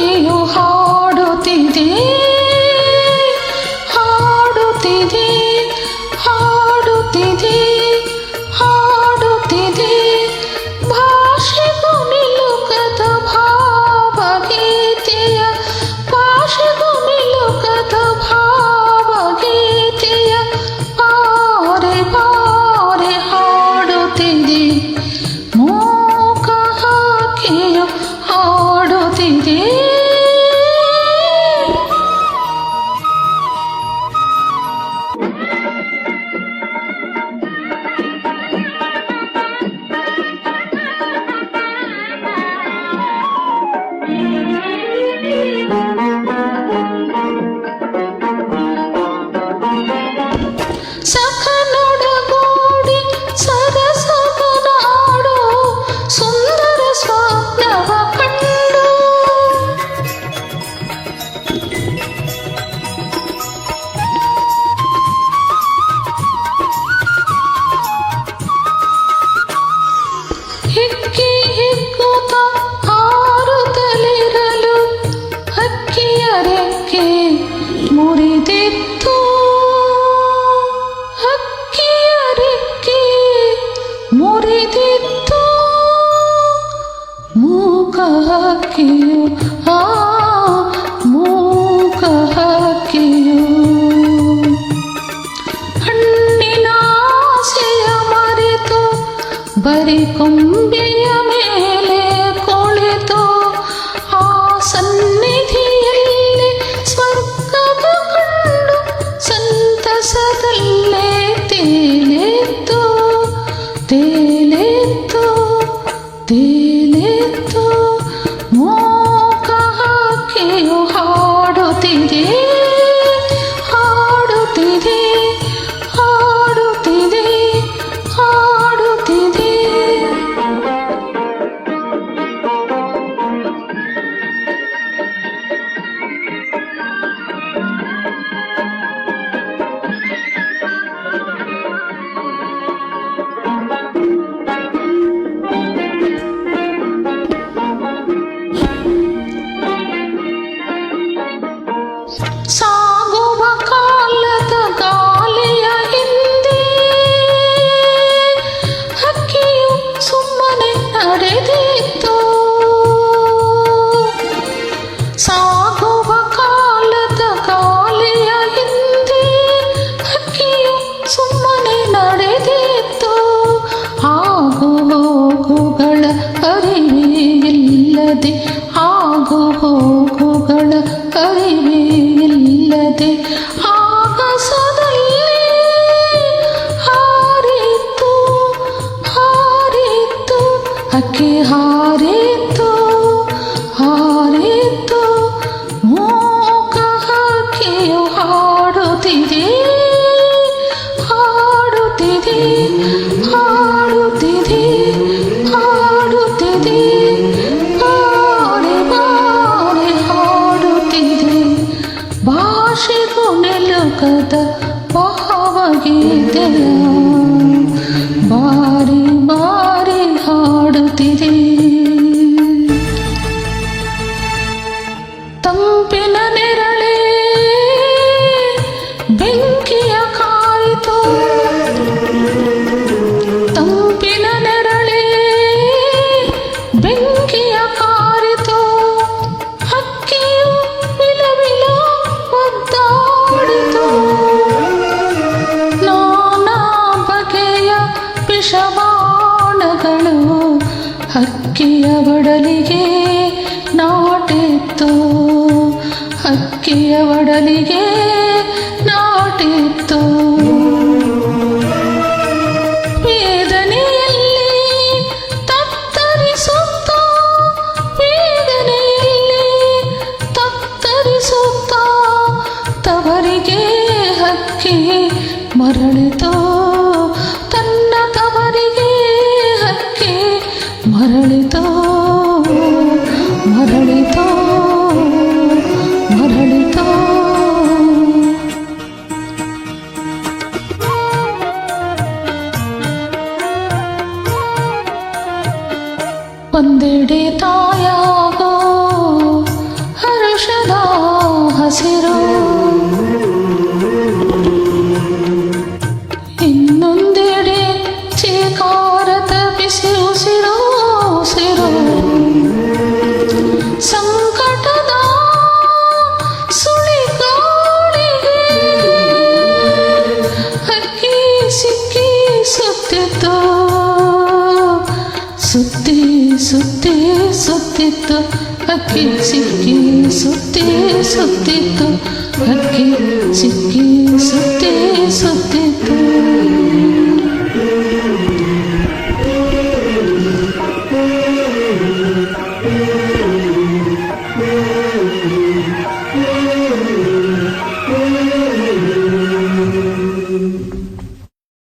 Eu. Música ಮೂಕ ಹಕ್ಕಿಯು ಆ ಮೂಕ ಹಕ್ಕಿಯು ಹಣ್ಣಿನ ಆಸೆಯ ಮರೆತು ಬರಿ ಕೊಂಬೆಯ ಮೇಲೆ ಕುಳಿತು ಆ ಸನ್ನಿಧಿಯಲ್ಲಿ ಸ್ವರ್ಗದ ಕಂಡು ಸಂತಸದಲ್ಲೇ ತೇಲೆತ್ತು ತೇಲೆತ್ತು ತೇಲೆತ್ತು দিদি আরও দিদি আরও দিদি আরও দিদি আরে বারে আরও দিদি বাসে কোনে লোকাতা পাহাবা গীতে ವಿಷಬಾಣಗಳು ಹಕ್ಕಿಯ ಒಡಲಿಗೆ ನಾಟಿತ್ತು. ಹಕ್ಕಿಯ ಒಡಲಿಗೆ ಮರಳಿತೋ ಮರಳಿತೋ ಮರಳಿತೋ ಒಂದೆಡೆ ತಾಯಾಗೋ ಹರುಷದ ಹಸಿರು ಇನ್ನೊಂದೆಡೆ ಚೇಕಾರ ಸುತ್ತಿತ್ತು ಸುತ್ತಿ ಸುತ್ತಿ ಸುತ್ತಿತ್ತು ಅಕ್ಕಿ ಸಿಕ್ಕಿ ಸುತ್ತಿ ಸುತ್ತಿತ್ತು ಅಕ್ಕಿ ಸಿಕ್ಕಿ ಸುತ್ತಿ ಸುತ್ತಿತ್ತು